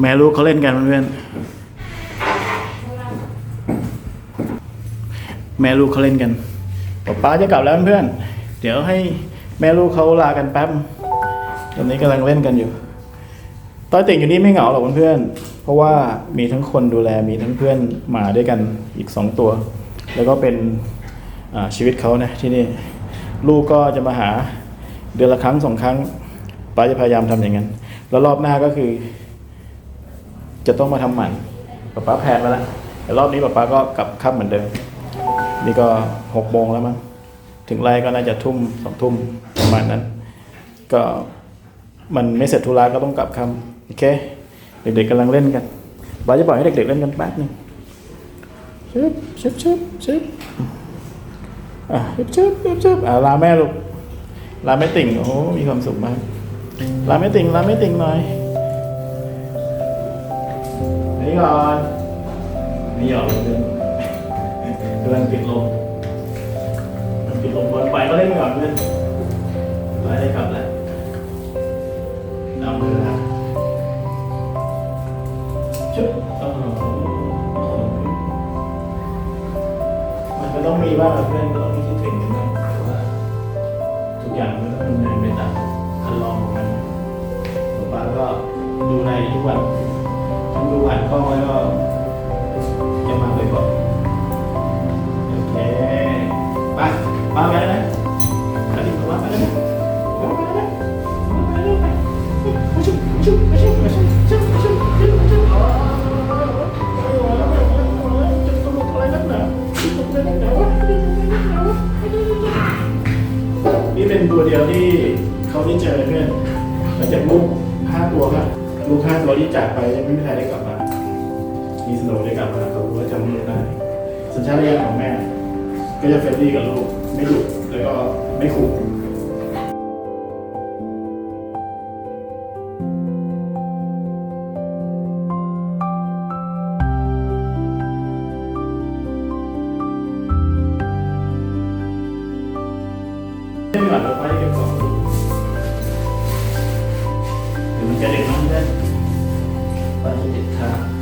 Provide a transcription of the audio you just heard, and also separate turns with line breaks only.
แม่ลูกเขาเล่นกันเพื่อนแม่ลูกเขาเล่นกันป๊าป๊าจะกลับแล้วเพื่อน เดี๋ยวให้แม่ลูกเขาลากันแป๊บ ตอนนี้กำลังเล่นกันอยู่ต้อยเต่งอยู่นี่ไม่เหงาหรอกเพื่อนเพราะว่ามีทั้งคนดูแลมีทั้งเพื่อนหมาด้วยกันอีกสองตัว แล้วก็เป็นชีวิตเขานะที่นี่ลูกก็จะมาหาเดือนละครั้งสองครั้งป้าจะพยายามทำอย่างนั้น แล้วรอบหน้าก็คือ จะต้องมาทำหมันป้าป้าแพนมาแล้วแต่รอบนี้ป้าป้าก็กลับค่ำเหมือนเดิม นี่ก็หกโมงแล้วมั้งถึงไรก็น่าจะทุ่มสองทุ่มประมาณนั้น ก็มันไม่เสร็จธุระก็ต้องกลับค่ำโอเค เด็กๆกำลังเล่นกันป้าจะปล่อยให้เด็กๆเล่นกันแป๊บหนึงชึบชึบชึบชึบอะชึบชึบชึบชึบอะลาแม่ลูกลาแม่ติ่งโอ้ มีความสุขมากลาแม่ติ่งลาแม่ติ่งหน่อย นี่ก่อนนี่หยอกเพื่อนกำลังปิดลมปิดลมบนไปก็เล่นก่อนเพื่อนไปได้กลับแล้วนำมือนะชุบโอ้โหมันก็ต้องมีบ้างเพื่อนก็ต้องมีคิดถึงกันบ้างแต่ว่าทุกอย่างมันก็ดำเนินไปตามคันลองของมันป๊าก็ดูในทุกวัน ผมดูผ่านกล้องแล้ก็จะมาบ่อยๆโอเคไปมาไปแล้วนะไปดิมาไปแล้วนะมาไปแล้วนะมาไปแล้วนะมาชุบมาชุบมาชุบมาชุบชุบชุบชุบชุบอ๋อไม่ไหวแล้วไม่ไหวแล้วไม่ไหวแล้วจะตลกอะไรนักหนาจะตลกอะไรนักหนาวะจะตลกอะไรนักหนาวะนี่เป็นตัวเดียวที่เขาได้เจอเพื่อนหลังจากลูกห้าตัวครับ ลูกห้าตัวที่จากไปยังไม่มีใครได้กลับมา มีสโนว์ได้กลับมาเขาก็จำลูกได้ สัญชาตญาณของแม่ ก็จะเฟรนลี่กับลูก ไม่ดุแล้วก็ไม่ขู่เล่นก่นเดี๋ยว Get it on that? But it did